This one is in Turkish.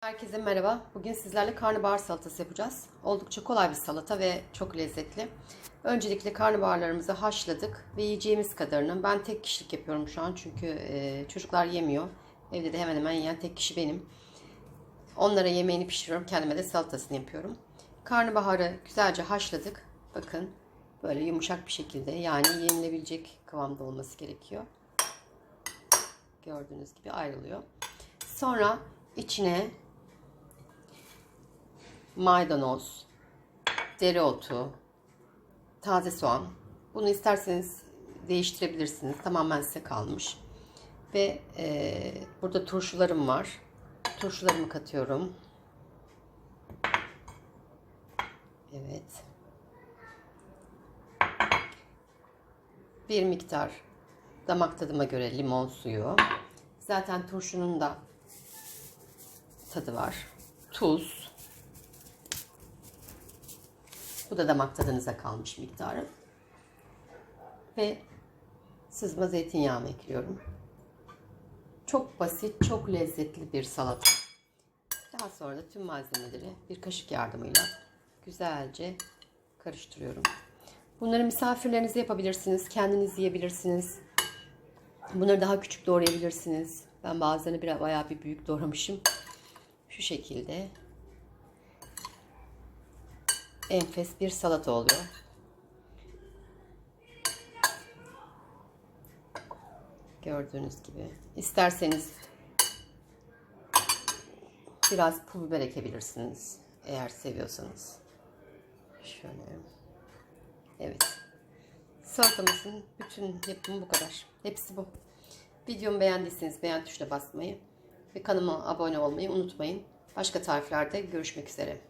Herkese merhaba. Bugün sizlerle karnabahar salatası yapacağız. Oldukça kolay bir salata ve çok lezzetli. Öncelikle karnabaharlarımızı haşladık ve yiyeceğimiz kadarını. Ben tek kişilik yapıyorum şu an çünkü e, çocuklar yemiyor. Evde de hemen hemen yiyen tek kişi benim. Onlara yemeğini pişiriyorum. Kendime de salatasını yapıyorum. Karnabaharı güzelce haşladık. Bakın böyle yumuşak bir şekilde yani yenilebilecek kıvamda olması gerekiyor. Gördüğünüz gibi ayrılıyor. Sonra içine maydanoz, dereotu, taze soğan. Bunu isterseniz değiştirebilirsiniz. Tamamen size kalmış. Ve e, burada turşularım var. Turşularımı katıyorum. Evet. Bir miktar damak tadıma göre limon suyu. Zaten turşunun da tadı var. Tuz. Bu da damak tadınıza kalmış miktarı. Ve sızma zeytinyağımı ekliyorum. Çok basit, çok lezzetli bir salata. Daha sonra da tüm malzemeleri bir kaşık yardımıyla güzelce karıştırıyorum. Bunları misafirlerinize yapabilirsiniz, kendiniz yiyebilirsiniz. Bunları daha küçük doğrayabilirsiniz. Ben bazılarını biraz bayağı bir büyük doğramışım. Şu şekilde enfes bir salata oluyor. Gördüğünüz gibi. İsterseniz biraz pul biber ekebilirsiniz. Eğer seviyorsanız. Şöyle. Evet. Salatamızın bütün yapımı bu kadar. Hepsi bu. Videomu beğendiyseniz beğen tuşuna basmayı ve kanalıma abone olmayı unutmayın. Başka tariflerde görüşmek üzere.